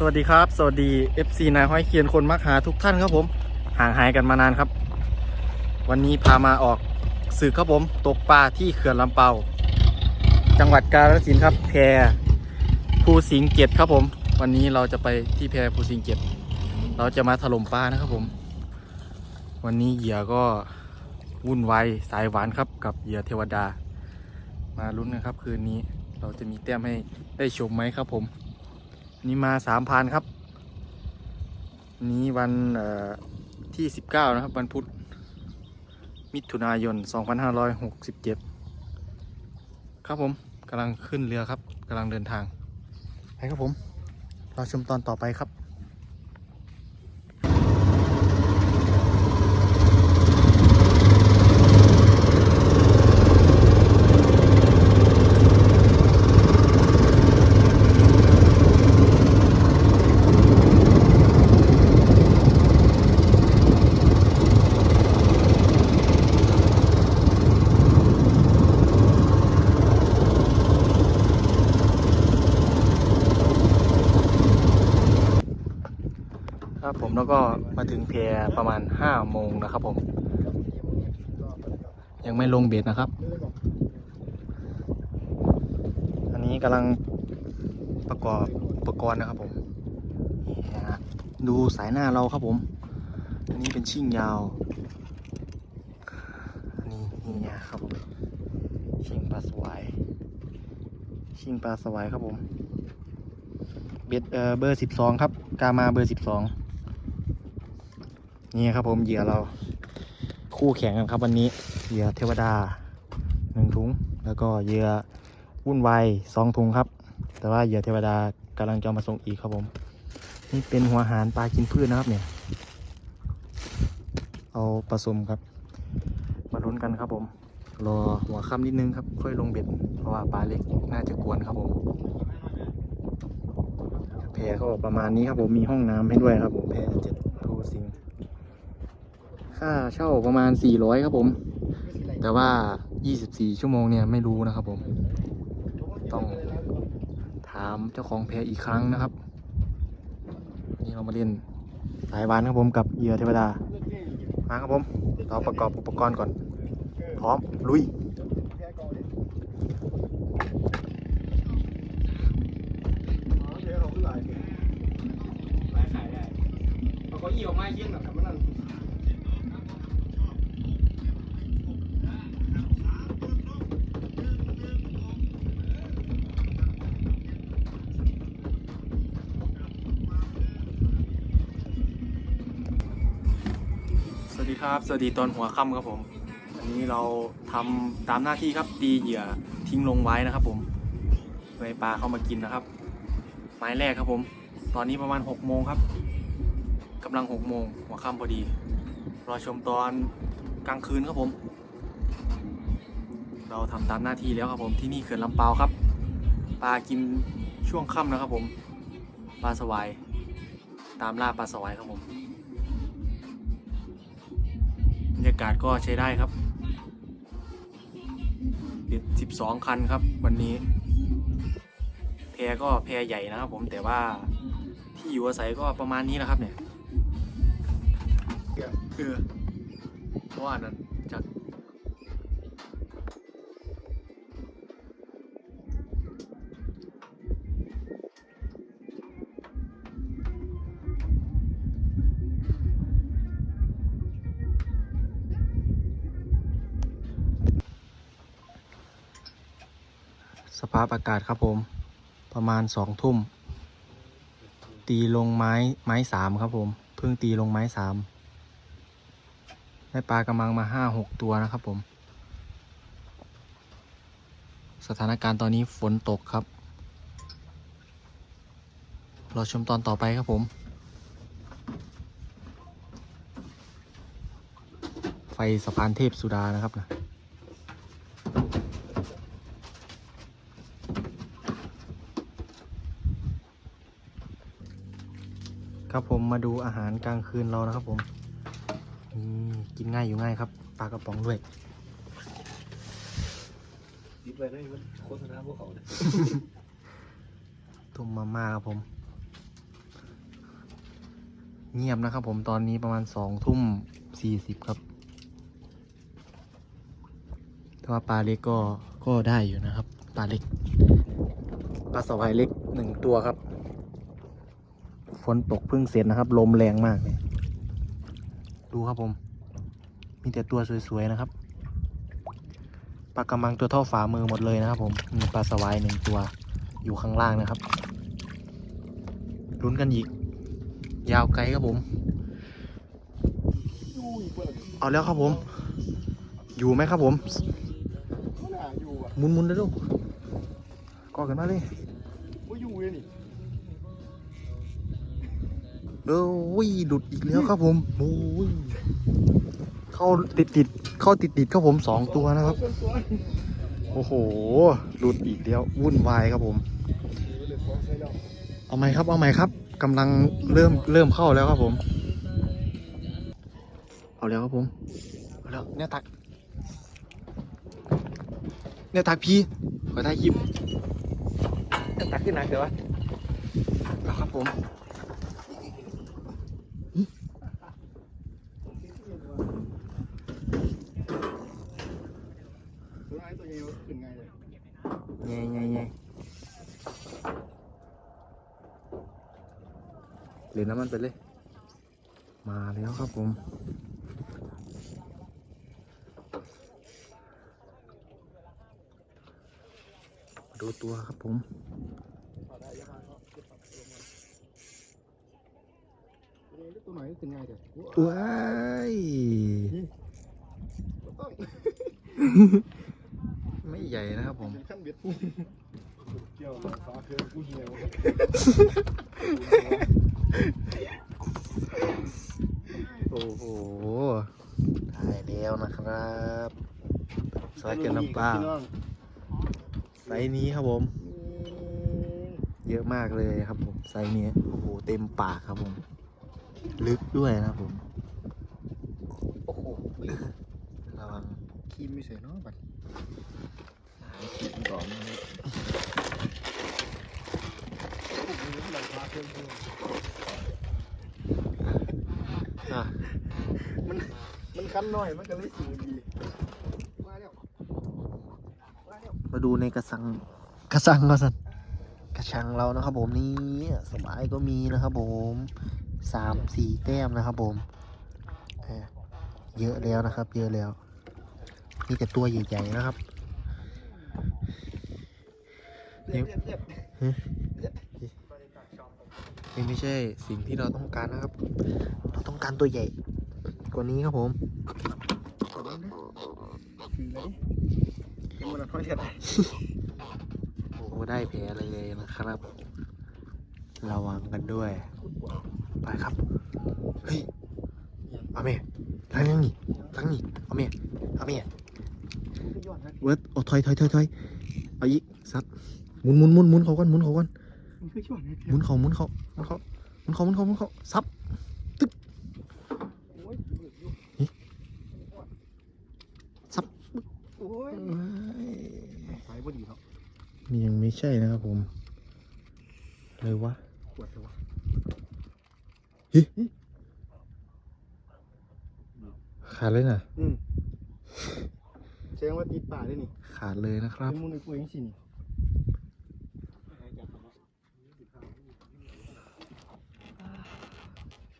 สวัสดีครับ สวัสดี FC นายห้อยเคียนคนมักหาทุกท่านครับผม ห่างหายกันมานานครับ วันนี้พามาออกสื่อครับผม ตกปลาที่เขื่อนลำเปา จังหวัดกาฬสินธุ์ครับ แพภูสิงเกตครับผม วันนี้เราจะไปที่แพภูสิงเกตเราจะมาถล่มปลานะครับผม วันนี้เหยื่อก็วุ่นวายสายหวานครับกับเหยื่อเทวดา มาลุ้นกันครับคืนนี้เราจะมีแต้มให้ได้ชมไหมครับผม นี่มาสามพันครับ นี้วันที่สิบเก้านะครับ วันพุธมิถุนายนสองพันห้าร้อยหกสิบเจ็ดครับผมกำลังขึ้นเรือครับกำลังเดินทาง ไปครับผม เราชมตอนต่อไปครับผมแล้วก็ มาถึงเพประมาณห้าโมงนะครับผม ยังไม่ลงเบ็ดนะครับ อันนี้กำลังประกอบอุปกรณ์นะครับผม ดูสายหน้าเราครับผม อันนี้เป็นชิ่งยาว อันนี้นี่นะครับผม ชิ่งปลาสวายชิ่งปลาสวายครับผม เบ็ดเออเบอร์สิบสองครับ กามาเบอร์สิบสอง นี่ครับผมเหยื่อเราคู่แข่งกันครับวันนี้เหยื่อเทวดาหนึ่งถุง แล้วก็เหยื่อวุ่นวายสองถุงครับ แต่ว่าเหยื่อเทวดากำลังจะมาส่งอีกครับผม นี่เป็นหัวหารปลากินพืชนะครับเนี่ย เอาผสมครับ มาลุ้นกันครับผม รอหัวค่ำนิดนึงครับ ค่อยลงเบ็ด เพราะว่าปลาเล็กน่าจะกวนครับผมแพรก็ประมาณนี้ครับผมมีห้องน้ำให้ด้วยครับผมแพเจ็ด ค่าเช่าประมาณ 400 ครับผม แต่ว่า 24 ชั่วโมงเนี่ยไม่รู้นะครับผม ต้องถามเจ้าของแพอีกครั้งนะครับ นี่เรามาเล่นสายวานครับผมกับเหยื่อเทวดา มาครับผม เราประกอบอุปกรณ์ก่อน พร้อมลุย ครับ สวัสดีตอนหัวค่ำครับผมอันนี้เราทำตามหน้าที่ครับตีเหยื่อทิ้งลงไว้นะครับ ผมเพื่อให้ปลาเข้ามากินนะครับ ไม้แรกครับผม ตอนนี้ประมาณ6โมงครับกำลัง6โมงหัวค่ำพอดีรอชมตอนกลางคืนครับผม เราทำตามหน้าที่แล้วครับผมที่นี่เขื่อนลำเปาครับ ปลากินช่วงค่ำนะครับผม ปลาสวาย ตามล่าปลาสวายครับผม บรรยากาศก็ใช้ได้ครับเด็ด12 คันครับ วันนี้ แพก็แพใหญ่นะครับผมแต่ว่าที่อยู่อาศัยก็ประมาณนี้แหละครับเนี่ยคือเพราะว่านั้น สภาพอากาศครับผม ประมาณสองทุ่ม ตีลงไม้ไม้สามครับผม เพิ่งตีลงไม้สามได้ปลากำลังมาห้าหกตัวนะครับผม สถานการณ์ตอนนี้ฝนตกครับ เราชมตอนต่อไปครับผม ไฟสะพานเทพสุดานะครับนะ ครับผมมาดูอาหารกลางคืนเรานะครับผมนี่กินง่ายอยู่ง่ายครับปลากระป๋องด้วยดิบไปได้มันโฆษณาพวกเขาเนี่ยต้มมาม่าครับผม เงียบนะครับผมตอนนี้ประมาณสองทุ่มสี่สิบครับแต่ว่าปลาเล็กก็ก็ได้อยู่นะครับ ปลาเล็กปลาสวายเล็กหนึ่งตัวครับฝ นตกเพิ่งเสร็จนะครับ ลมแรงมากเลยดูครับผม มีแต่ตัวสวยๆนะครับปลากระมังตัวเท่าฝ่ามือหมดเลยนะครับ ผมมีปลาสวายหนึ่งตัวอยู่ข้างล่างนะครับลุ้นกันอีก ยาวไกลครับผม เอาแล้วครับผม อยู่ไหมครับผมหมุนหมุนๆเลยลูกกอกันมาเลย เออวิหลุดอีกแล้วครับผมโอ้ยเข้าติดติดๆเข้าติดติดๆครับผมสองตัวนะครับสวยโอ้โหหลุดอีกแล้ววุ่นวายครับผมๆเหลือของใช้แล้วเอาไหมครับ เอาไหมครับกำลังเริ่มเริ่มเข้าแล้วครับผม เอาแล้วครับผมเอาแล้วเนี่ยตักเนี่ยตักพี่ขอถ่ายคลิปเนี่ยตักขึ้นหนักเดี๋ยววะเอาครับผม ตัวไหนตัวใหญ่ขึ้นไงเลยไงไงไงเหลือน้ำมันไปเลย มาแล้วครับผมดูตัวครับผมตัวมันตัวนี้ตัวไหนขึ้นไงเดี๋ยวว้าย ใหญ่นะครับผม ขั้นเบ็ดเกี่ยวฟ้าเคยกูเหี่ยวโอ้โหได้แล้วนะครับซอยเกลือน้ำปลาไซส์นี้ครับผม เยอะมากเลยครับผมไซส์นี้โอ้โหเต็มปากครับผม ลึกด้วยนะครับผมโอ้โหระวังคีมไม่ใส่เนาะบัด ครีมก่อนนะครับหลังมันมันคันหน่อยมันก็เลยสูดีมาแล้วมาแล้วมาดูในกระสังกระสังก็สันกระชังเรานะครับผมนี่สบายก็มีนะครับผมสามสี่แต้มนะครับผมเยอะแล้วนะครับ เยอะแล้วมีแต่ตัวใหญ่ๆนะครับ ยบเรียบเรียบนี่ไม่ใช่สิ่งที่เราต้องการนะครับ เราต้องการตัวใหญ่ กว่านี้ครับผมขอโทษนะคืออะไรยังมันน้อยเดียวโอ้โหได้แผลเลยนะครับ ระวังกันด้วย ไปครับ เฮ้ย เอาเมย์ล้างยังนี่ล้างนี่เอาเมย์เอาเมย์ย้อนนะ เวิร์ดโอ้ถอยถอยถอยถอยเอาอีกซัดหมุนหมุนหมุนหมุนเขาก่อนหมุนเขาก่อนมันคือย้อนนะหมุนเขาหมุนเขาหมุนเขาหมุนเขาหมุนเขาหมุนเขาซับโอ้ยอยู่ซับโอ้ยสายพอดีครับนี่ยังไม่ใช่นะครับผมเลยวะปวดเลยวะขาดเลยนะอืม แสดงว่าติดป่าได้นี่ขาดเลยนะครับเป็นมูลในกล้วยยังสินี่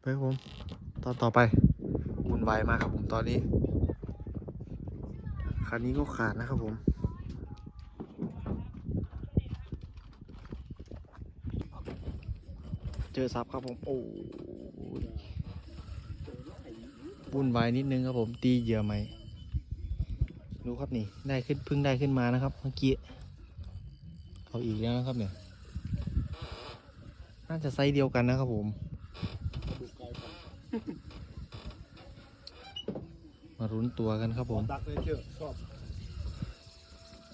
ไปครับผมตอนต่อไปวุ่นวายมากครับผมตอนนี้ คันนี้ก็ขาดนะครับผมเจอซับครับผม โอ้ยวุ่นวายนิดนึงครับผม ตีเหยื่อไหม ดูครับนี่ได้ขึ้นเพิ่งได้ขึ้นมานะครับ เมื่อกี้เอาอีกแล้วนะครับเนี่ย น่าจะไซส์เดียวกันนะครับผม มารุ้นตัวกันครับผมดักเลยเชื่อชอบ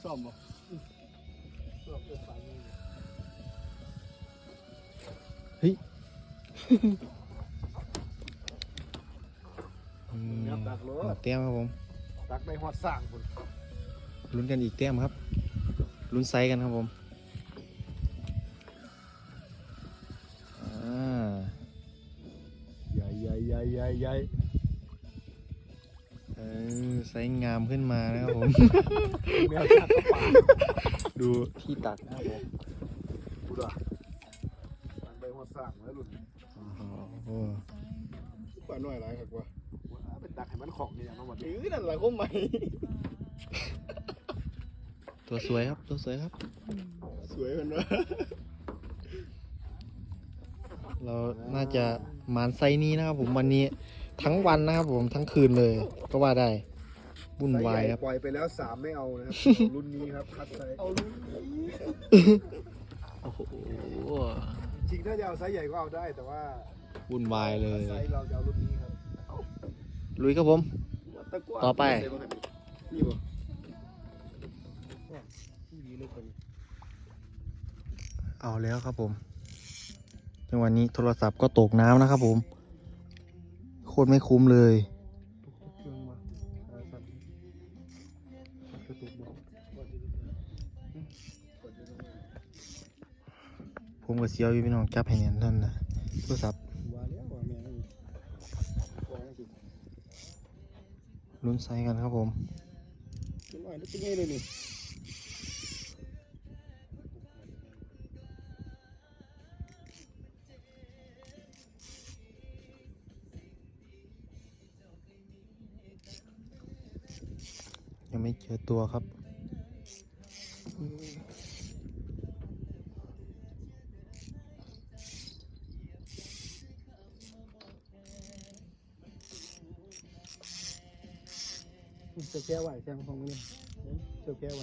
ชอบบ่ชอบเกินไปนี่อืมยับดักเลยหมดแต้มครับผม ดักในหัวสร้างคนลุ้นกันอีกแต้มครับลุ้นไซส์กันครับผมอ่าอย่าใหญ่ใหญ่เออไซส์งามขึ้นมานะครับผม แมวจักก็ป่าดูที่ตักนะครับผมดูด่ะมันไปหัวสร้างแล้วหลุดโอ้โหป่าน้อยไรครับว่าเป็นดักให้ มันของนี่อย่างนั้นหมดเออนั่นแหละก็ไม่ตัวสวยครับ ตัวสวยครับ สวยกันวะเราน่าจะมานไซส์นี้นะครับผมวันนี้ทั้งวันนะครับผมทั้งคืนเลย ก็ว่าได้วุ่นวายครับปล่อยไปแล้วสามไม่เอานะครับรุ่นนี้ครับคัดไซส์เอารุ่นนี้โอ้โหจริงถ้าจะเอาไซส์ใหญ่ก็เอาได้แต่ว่าวุ่นวายเลยไซส์เราจะเอารุ่นนี้ครับ ลุยครับผมตะกั่วต่อไป นี่บ่ที่ดีเลยคนเอาแล้วครับผมจังหวะนี้โทรศัพท์ก็ตกน้ำนะครับผม โคตรไม่คุ้มเลยเครื่องมาอ่าสั่นกระตุกบ่กดอยู่ตรงนี้ผมกับเซียวอยู่พี่น้องจับให้แน่นท่านนะโทรศัพท์ ว่าแล้วว่าแม่นี่ว่าแล้วสิ ลุ้นไซส์กันครับผมเป็นว่าแล้วเป็นไงเลยนี่ยังไม่เจอตัวครับ จะแก้วไหวแจ้งฟองนี่เจ้าแก้วไหว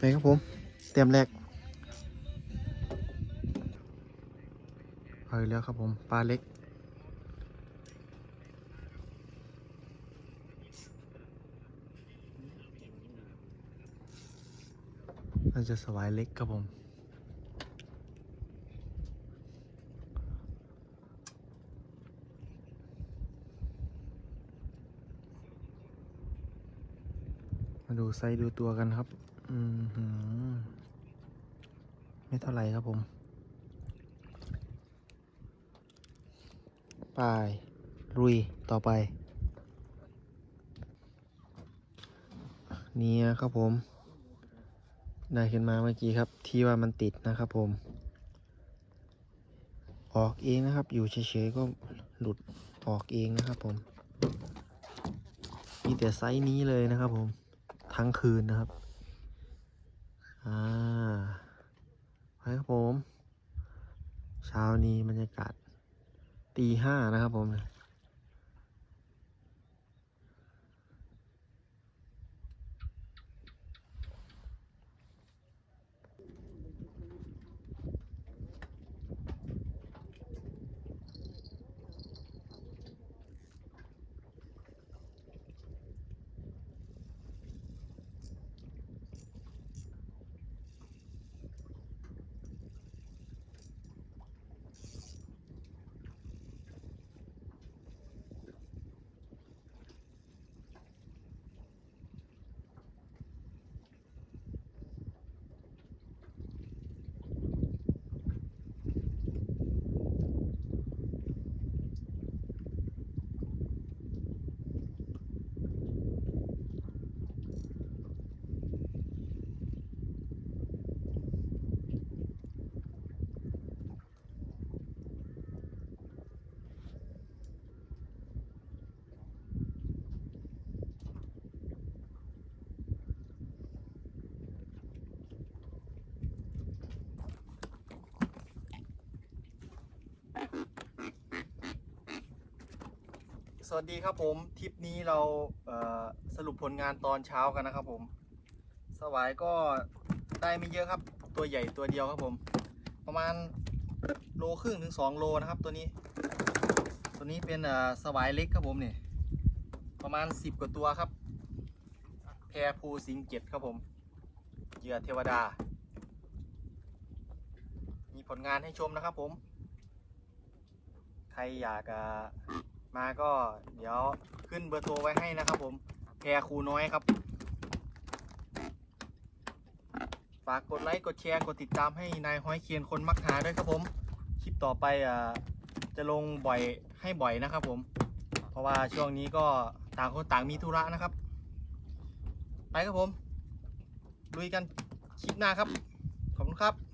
ไปครับผม เตรียมแรกเอาอีกแล้วครับผม ปลาเล็ก น่าจะสวายเล็กครับผมมาดูไซส์ดูตัวกันครับ อืมไม่เท่าไรครับผม ไปรุยต่อไปเนี่ยครับผม ได้ขึ้นมาเมื่อกี้ครับ ที่ว่ามันติดนะครับผม ออกเองนะครับ อยู่เฉยๆก็หลุดออกเองนะครับผม มีแต่ไซส์นี้เลยนะครับผม ทั้งคืนนะครับ อ่าไปครับผม เช้านี้บรรยากาศตีห้านะครับผม สวัสดีครับผมทริปนี้เราเสรุปผลงานตอนเช้ากันนะครับผม สวายก็ได้ไม่เยอะครับ ตัวใหญ่ตัวเดียวครับผม ประมาณโลครึ่งถึงสองโลนะครับตัวนี้ ตัวนี้เป็นสวายเล็กครับผมเนี่ยประมาณสิบกว่าตัวครับ แพรภูสิงเจ็ดครับผมเหยื่อเทวดา มีผลงานให้ชมนะครับผม ใครอยากอ่ มาก็เดี๋ยวขึ้นเบอร์โทรไว้ให้นะครับ ผมแพรครูน้อยครับ ฝากกดไลค์กดแชร์กดติดตามให้นายห้อยเคียนคนมักหาด้วยครับผม คลิปต่อไปอะจะลงบ่อยให้บ่อยนะครับ ผม เพราะว่าช่วงนี้ก็ต่างคนต่างมีธุระนะครับ ไปครับผมลุยกันคลิปหน้าครับ ขอบคุณครับ